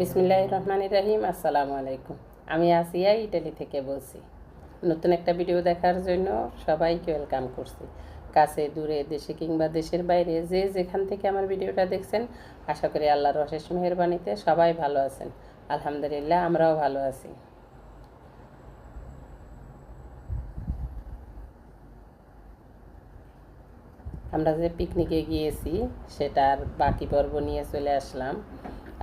বিসমিল্লাহ রহমান রাহিম, আসসালামু আলাইকুম। আমি আসিয়া ইটালি থেকে বলছি, নতুন একটা ভিডিও দেখার জন্য সবাইকে ওয়েলকাম করছি। কাছে, দূরে, দেশে কিংবা দেশের বাইরে যে যেখান থেকে আমার ভিডিওটা দেখছেন, আশা করি আল্লাহর অশেষ মেহরবানিতে সবাই ভালো আছেন। আলহামদুলিল্লাহ, আমরাও ভালো আছি। আমরা যে পিকনিকে গিয়েছি, সেটার বাকি পর্ব নিয়ে চলে আসলাম।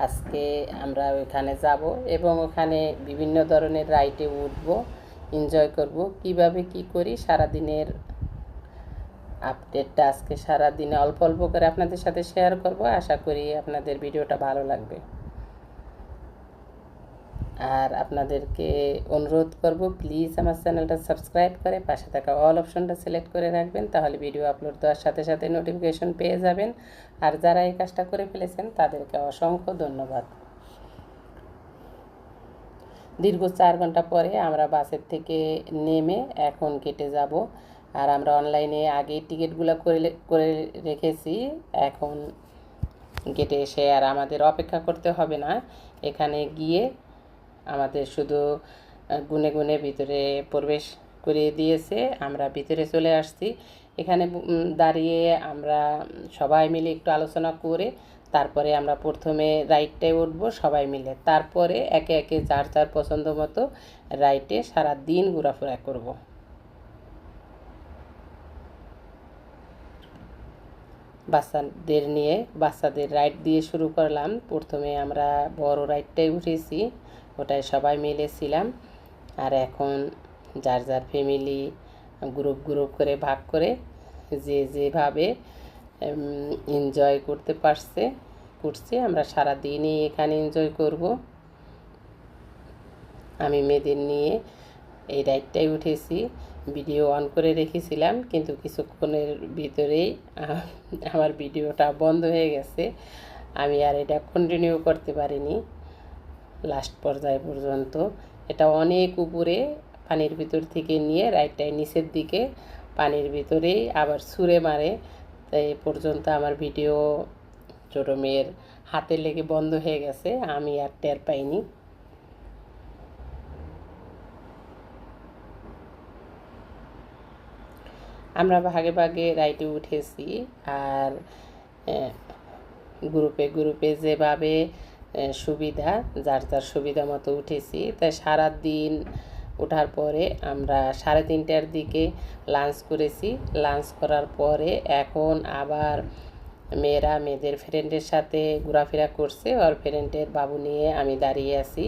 আজকে আমরা ওখানে যাব এবং ওখানে বিভিন্ন ধরনের রাইডে উঠব এনজয় করব। কীভাবে কি করি সারাদিনের আপডেটটা আজকে সারাদিনে অল্প অল্প করে আপনাদের সাথে শেয়ার করব। আশা করি আপনাদের ভিডিওটা ভালো লাগবে। আর আপনাদেরকে অনুরোধ করব প্লিজ আমার চ্যানেলটা সাবস্ক্রাইব করে পাশে থাকা অল অপশনটা সিলেক্ট করে রাখবেন, তাহলে ভিডিও আপলোড দেওয়ার সাথে সাথে নোটিফিকেশন পেয়ে যাবেন। আর যারা এই কাজটা করে ফেলেছেন, তাদেরকে অসংখ্য ধন্যবাদ। দীর্ঘ চার ঘণ্টা পরে আমরা বাসের থেকে নেমে এখন কেটে যাব। আর আমরা অনলাইনে আগে টিকিটগুলো করে করে রেখেছি। এখন গেটে এসে আর আমাদের অপেক্ষা করতে হবে না। এখানে গিয়ে আমাদের শুধু গুনে গুনে ভিতরে প্রবেশ করিয়ে দিয়েছে। আমরা ভিতরে চলে আসছি। এখানে দাঁড়িয়ে আমরা সবাই মিলে একটু আলোচনা করে তারপরে আমরা প্রথমে রাইডটায় উঠব সবাই মিলে। তারপরে একে একে যার যার পছন্দ মতো রাইডে সারা দিন ঘোরাফেরা করব। বাচ্চাদের নিয়ে, বাচ্চাদের রাইড দিয়ে শুরু করলাম। প্রথমে আমরা বড় রাইডটাই উঠেছি। ওটায় সবাই মিলে ছিলাম আর এখন যার যার ফ্যামিলি গ্রুপ গ্রুপ করে ভাগ করে যে যেভাবে এনজয় করতে পারছে, করছে, আমরা সারা দিনই এখানে এনজয় করব। আমি মেয়েদের নিয়ে এই রাইডটাই উঠেছি। ভিডিও অন করে রেখেছিলাম, কিন্তু কিছুক্ষণের ভিতরেই আমার ভিডিওটা বন্ধ হয়ে গেছে। আমি আর এটা কন্টিনিউ করতে পারিনি। লাস্ট পর্যায় পর্যন্ত। এটা অনেক উপরে পানির ভিতর থেকে নিয়ে রাইটটাই নিচের দিকে পানির ভিতরেই আবার ছুঁড়ে মারে। তাই পর্যন্ত আমার ভিডিও ছোটো মেয়ের হাতে লেগে বন্ধ হয়ে গেছে, আমি আর টের পাইনি। আমরা ভাগে ভাগে রাইডে উঠেছি আর গ্রুপে গ্রুপে যেভাবে সুবিধা, যার যার সুবিধা মতো উঠেছি। তাই সারা দিন ওঠার পরে আমরা সাড়ে তিনটার দিকে লাঞ্চ করেছি। লাঞ্চ করার পরে এখন আবার মেয়েরা মেয়েদের ফ্রেন্ডের সাথে ঘোরাফেরা করছে। ওর ফ্রেন্ডের বাবু নিয়ে আমি দাঁড়িয়ে আছি।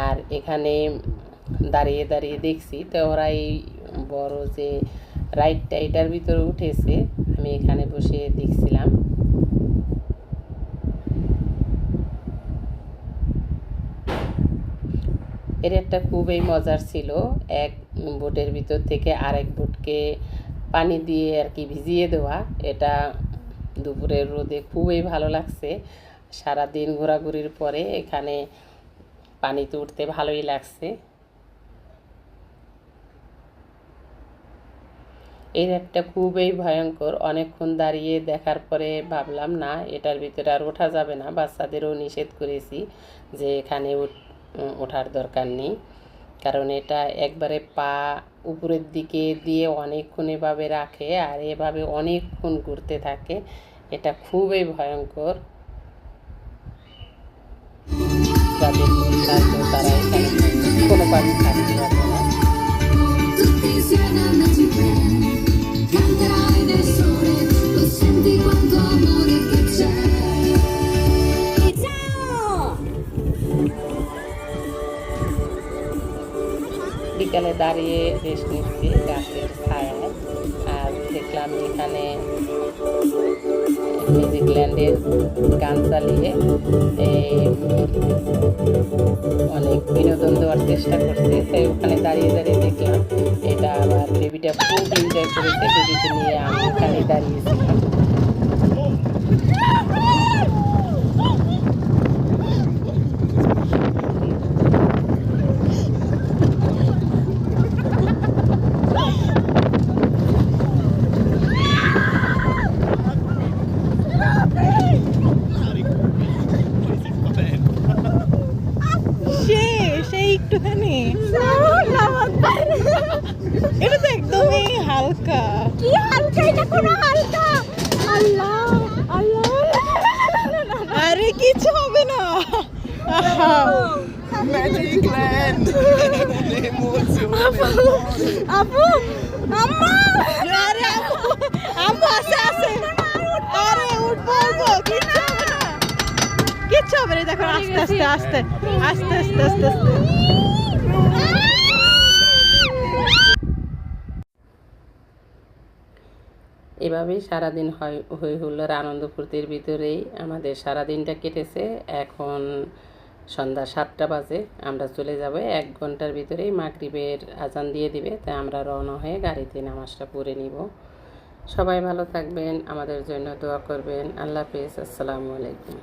আর এখানে দাঁড়িয়ে দাঁড়িয়ে দেখছি, তো ওরা এই বড় যে রাইডটা এটার ভিতরে উঠেছে। আমি এখানে বসে দেখছিলাম। এর একটা খুবই মজার ছিল। এক বোটের ভিতর থেকে আরেক বোটকে পানি দিয়ে আর কি ভিজিয়ে দেওয়া। এটা দুপুরের রোদে খুবই ভালো লাগছে। সারা দিন ঘোরাঘুরির পরে এখানে পানিতে উঠতে ভালোই লাগছে। এর একটা খুবই ভয়ঙ্কর, অনেকক্ষণ দাঁড়িয়ে দেখার পরে ভাবলাম, না, এটার ভিতরে আর ওঠা যাবে না। বাচ্চাদেরও নিষেধ করেছি যে এখানে ওঠার দরকার নেই। কারণ এটা একবারে পা উপরের দিকে দিয়ে অনেকক্ষণ এভাবে রাখে আর এভাবে অনেকক্ষণ ঘুরতে থাকে। এটা খুবই ভয়ঙ্কর। যাদের তারা এখানে কোনোভাবে থাকতে পারবে না। বিকালে দাঁড়িয়ে রেস্ট নিচ্ছি গাছের ছায়ায় আর দেখলাম এখানে মিউজিক ল্যান্ডের গান চালিয়ে অনেক বিনোদন দেওয়ার চেষ্টা করছে। তাই ওখানে দাঁড়িয়ে দাঁড়িয়ে দেখলাম, এটা আবার বেবিটা খুব এনজয় করেছে বেবিকে নিয়ে আমি ওখানে দাঁড়িয়েছিলাম। এটা তো একদমই হালকা। কি হালকা? এটা হালকা। আল্লাহ আল্লাহ। আরে কিছু হবে না। ম্যাজিক ল্যান্ড আপু আপু আম্মা। আরে আপু আম্মু আসে আসে। আরে কিছু কিচ্ছু হবে না দেখো আস্তে আস্তে আস্তে আস্তে আস্তে আস্তে। আস্তে এভাবেই সারাদিন হয়, হই হুল্লোর আনন্দ ফুর্তির ভিতরেই আমাদের সারাদিনটা কেটেছে। এখন সন্ধ্যা সাতটা বাজে, আমরা চলে যাব এক ঘণ্টার ভিতরেই মাগরিবের আজান দিয়ে দিবে তাই আমরা রওনা হয়ে গাড়িতে নামাজটা পড়ে নিব। সবাই ভালো থাকবেন, আমাদের জন্য দোয়া করবেন। আল্লাহ হাফিজ, আসসালামু আলাইকুম।